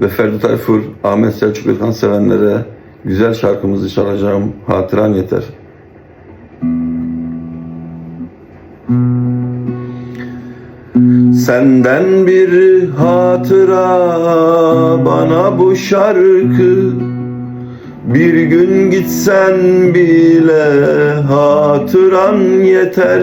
ve Ferdi Tayfur, Ahmet Selçuk İlhan sevenlere güzel şarkımızı çalacağım. Hatıran yeter. Senden bir hatıra bana bu şarkı Bir gün gitsen bile hatıran yeter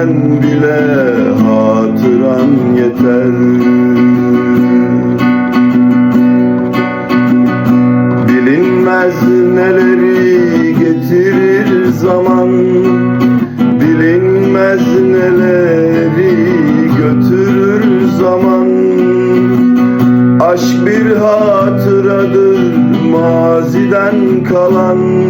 gitsen bile hatıran yeter. Bilinmez neleri getirir zaman Bilinmez neleri götürür zaman. Aşk bir hatıradır maziden kalan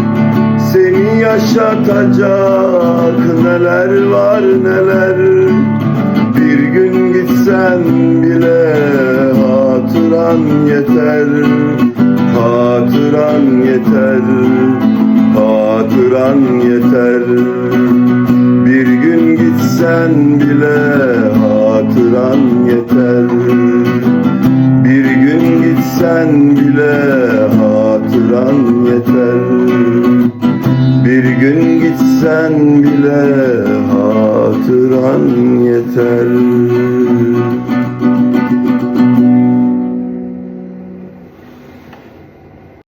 yaşatacak neler var neler. Bir gün gitsen bile hatıran yeter Hatıran yeter Hatıran yeter. Bir gün gitsen bile hatıran yeter. Bir gün gitsen bile hatıran yeter gün gitsen bile hatıran yeter